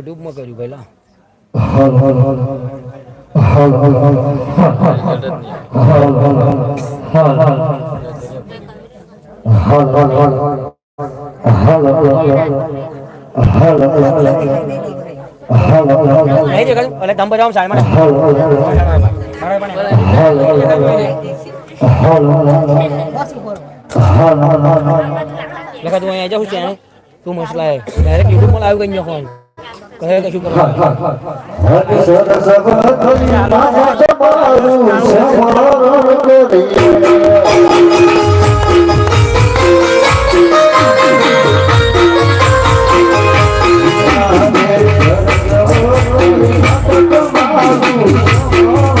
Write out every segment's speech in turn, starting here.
યુટ્યુબમાં કર્યું પહેલા હલ હલ હલ હલ હલ હલ હલ નહીં દેખાતું એટલે ધમ બજાવો સાઈડમાં લખા તું અહીંયા જાઉં છે તું મસલા હે ડાયરેક્ટ યુટ્યુબમાં લાઈવ કરી નાખવાનું કહે કે શું કરવાનું? Oh,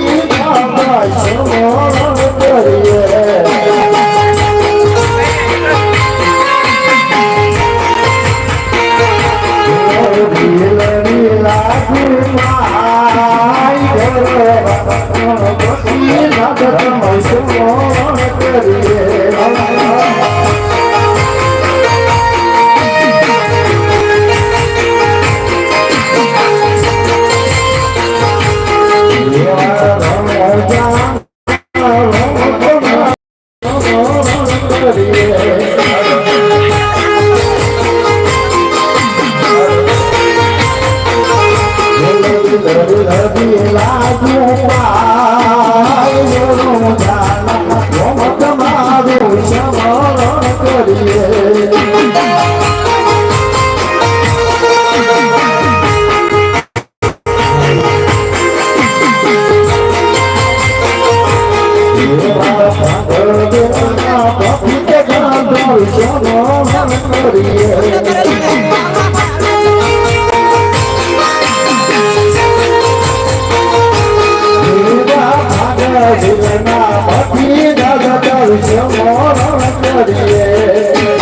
দিয়ে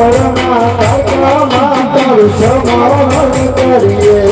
પરમા માતા માતા ક્ષમા કરીએ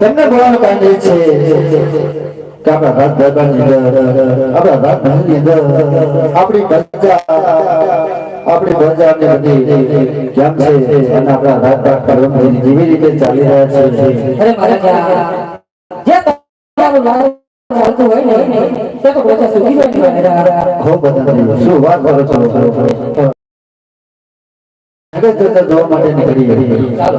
તમને બોલાવવાનું કારણ એ છે. કે આપણા રાત દરબારની અંદર આપણા રાત મહેલની અંદર આપણી પ્રજા આપણી પ્રજાની બધી કેમ છે? અને આપણા રાત રાત પરમભાઈ જેવી રીતે ચાલી રહ્યા છે? અરે જે તમારું હોય ને તે તો બધા સુખી હોય ને મહારાજ. શું વાત કરો છો? જગત જગત જોવા માટે નીકળી ચાલો.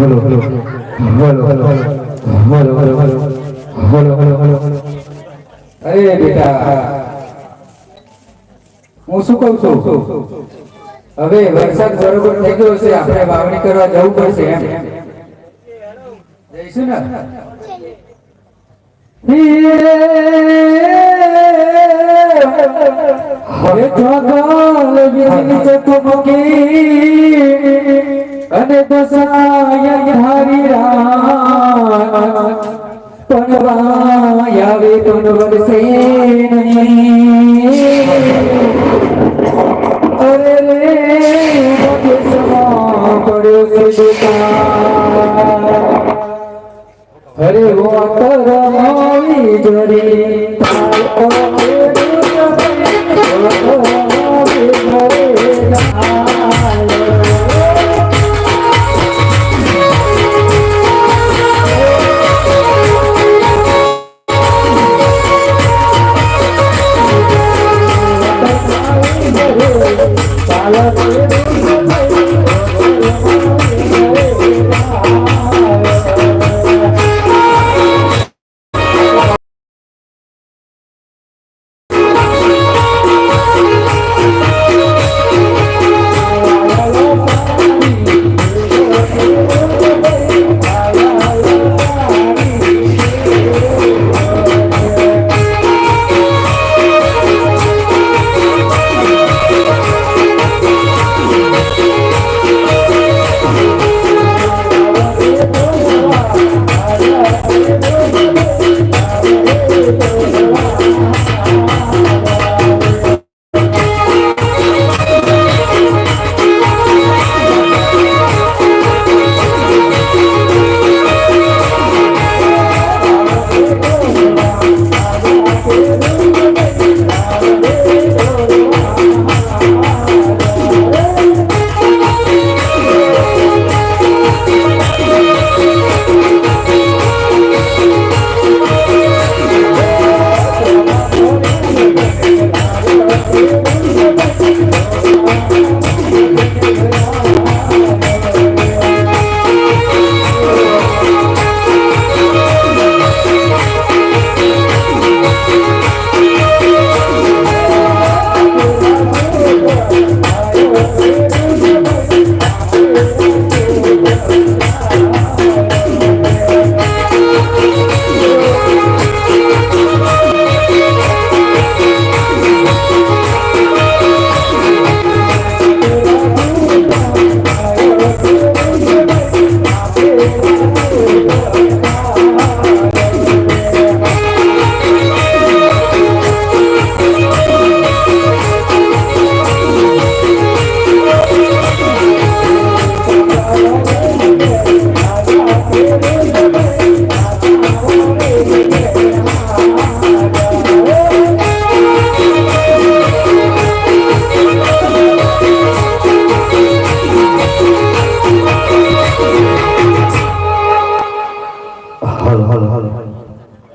Hello, hello, hello. Hello hello hello અરે બેટા, હું શું કહું છું? હવે વરસાદ બરોબર થઈ ગયો છે, આપણે વાવણી કરવા જવું પડશે એમ. જઈશું ને? હે જગલ વીજ ચકમકી અને દસાય ધારી રામ. પણ વાયા વે પણ વરસે અરે રે સમા પડ્યો છે દુકાન. હરે હો કર આવી જરી.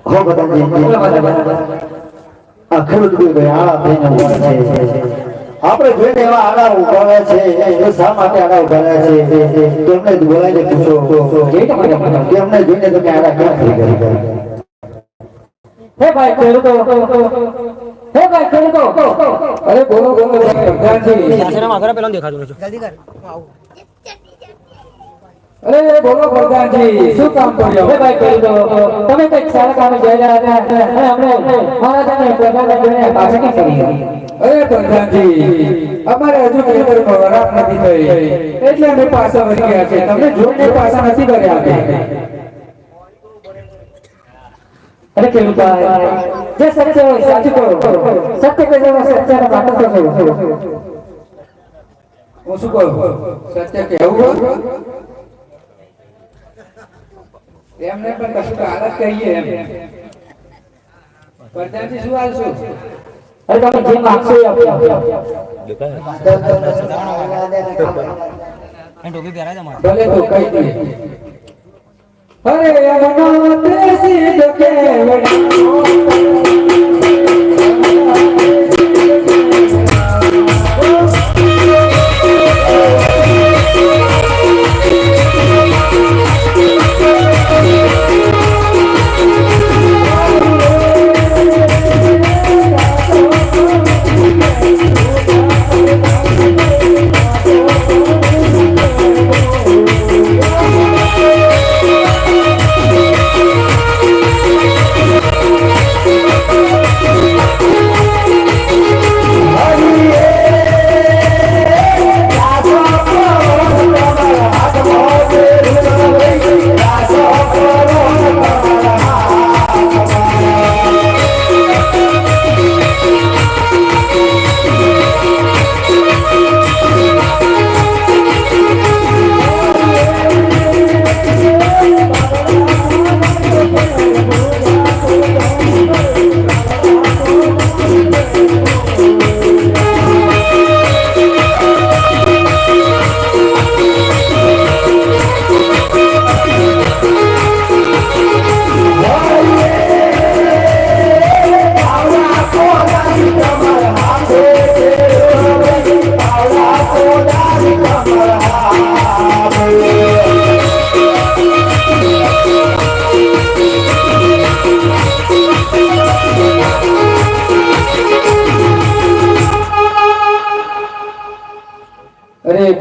બધાજી બોલો માતા કોઈ આળા થઈને ઊભા છે આપણે જોઈને એવા આડા ઊભા છે એ શા માટે આડા ઊભા છે? તેમને બોલાઈને પૂછો. તેમને જોઈને તમે આડા કેમ થઈ ગયા? હે ભાઈ ખેડૂતો. હે ભાઈ ખેડૂતો. અરે બોલો બોલો પ્રધાનજી આશ્રમ આગળ પેલો દેખાડું છું જલ્દી કર નથી અરે બોલો પ્રધાનજી શું કામ કર્યો હે ભાઈ ખેડૂતો તમે કંઈક સારા કામે જઈ રહ્યા હતા અને અમને મહારાજાને પ્રધાને જોઈને પાછા કેમ કરી ગયા? અરે પ્રધાનજી અમારે હજુ ખેતરમાં વરાપ નથી થઈ એટલે અમે પાછા વળી ગયા છે તમને જોઈને પાછા નથી કર્યા અમે અરે ખેડૂતો જે સત્ય હોય સાચું કહો સત્ય કહી દેવા સત્યનો પાત્ર થશો હું શું કહું સત્ય કહેવું એમને પણ કશું હાલત કહીએ એમ. પ્રધાનજી શું હાલ અરે તમે જે માંગશો એ તમારે. ભલે તો કહી દે અરે અમનો દેશી જો કેવડી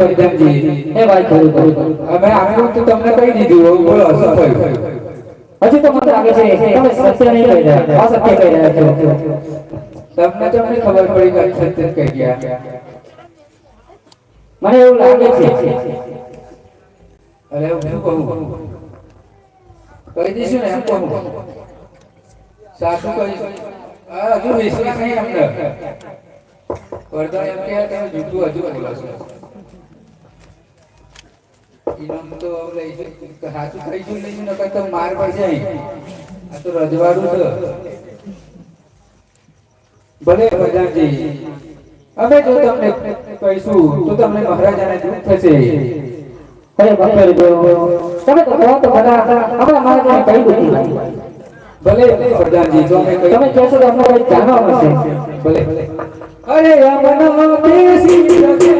અરે એ ભાઈ ખેડૂતો અમે આટલું તો તમને કહી દીધું બોલો, શું હજી તો મને લાગે છે તમે સત્ય નહીં કહી રહ્યા અસત્ય કહી રહ્યા છો. તમને તમને ખબર પડી કે સત્ય કહી ગયા. મને એવું લાગે છે. અરે, હું શું કહું? કહી દઈશું ને, એમ કહું. સાચું કહીશું હજુ વિશ્વાસ નહીં અમને વરદાન એમ કે તમે જૂઠું હજુ બોલો છો. ઇનામ તો લઈશું સાચું કહીશું લઈશું નકર તો માર પડશે આ તો રજવાડું છે. ભલે પ્રધાનજી અમે જો તમને કહીશું તો તમને મહારાજાને દુઃખ થશે. અરે ભાઈ તમે તો કહો તો બધા આપણા મહારાજાને કહી દીધી. ભલે પ્રધાનજી જો અમે તમે કહી કહેશો તો અમને કંઈક જાણવા મળશે. ભલે. અરે અમનો દેશી જગે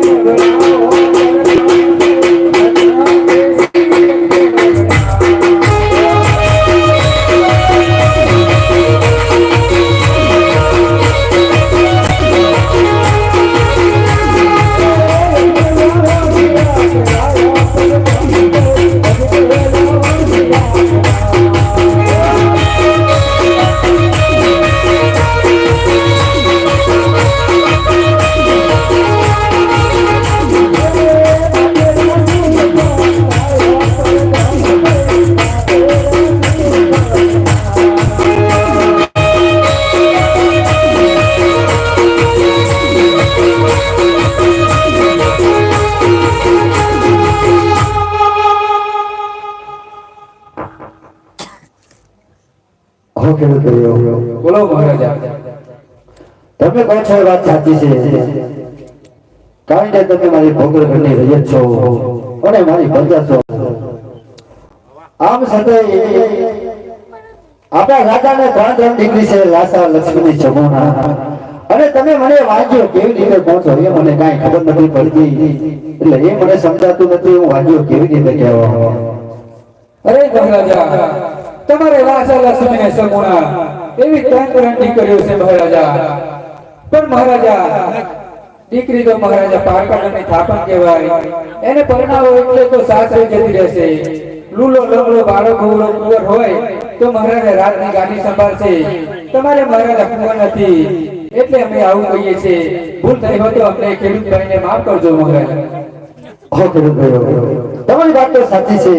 હો એ અને જમુના. તમે મને વાંચ્યો કેવી રીતે પહોંચો એ મને કાંઈ ખબર નથી પડતી. એટલે એ મને સમજાતું નથી, હું વાંચ્યો કેવી રીતે કહેવા? અરે મહારાજા તમારે લાસા લક્ષ્મી ને સમૂણા એવી ત્રણ ત્રણ દીકરીઓ છે મહારાજા. પણ મહારાજા, દીકરી તો મહારાજા પારકાની થાપણ કહેવાય. એને પરણાવો એટલે તો સાસરે જતી રહેશે. લૂલો લંગડો બાળક ગોળો કુંવર હોય તો મહારાજા રાતની ગાડી સંભાળશે. તમારે મહારાજા કુંવર નથી. એટલે અમે આવું કહીએ છીએ. ભૂલ થઈ હોય તો અમને ખેડૂત ભાઈને માફ કરજો મહારાજા. તમારી વાત તો સાચી છે.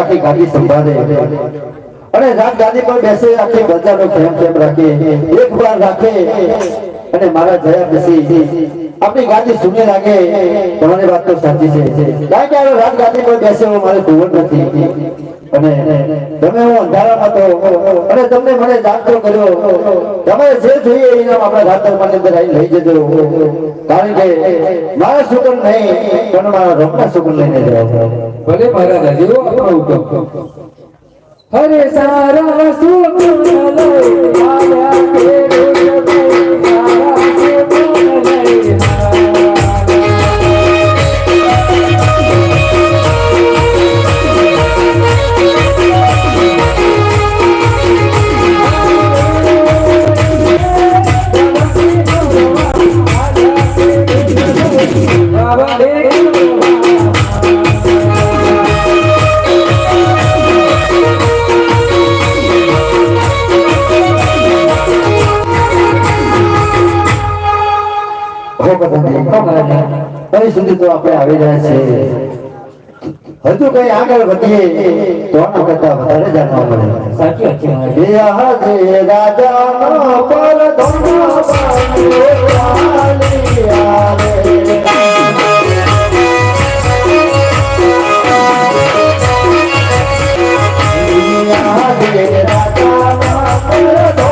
આખી ગાડી સંભાળે. અને રાજગાદી પર બેસે આખી પ્રજાનો પ્રેમ પ્રેમ રાખે. એક વાર રાખે અને મારા જયા બેસી. આપણી ગાદી સુની લાગે. તમારી વાત તો સાચી છે. કારણ કે આ રાજગાદી પર બેસે મારે ભૂવન નથી. અને તમે હું અંધારામાં તો અને તમને મને જાગતો કર્યો. તમારે જે જોઈએ એ નામ આપણા રાતરમાં અંદર લઈ જજો. કારણ કે મારા સુકન નહીં, પણ મારા રમના સુકન લઈને જાઓ. ભલે મારા રાજીઓ આપણો હુકમ. હરે સારા સુખ લઈ આવ્યા કે તો આપણે આવી રહ્યા છે. હજુ કઈ આગળ વધીએ તો આના કરતા વધારે જાણવા મળે? સાચી વાત છે પર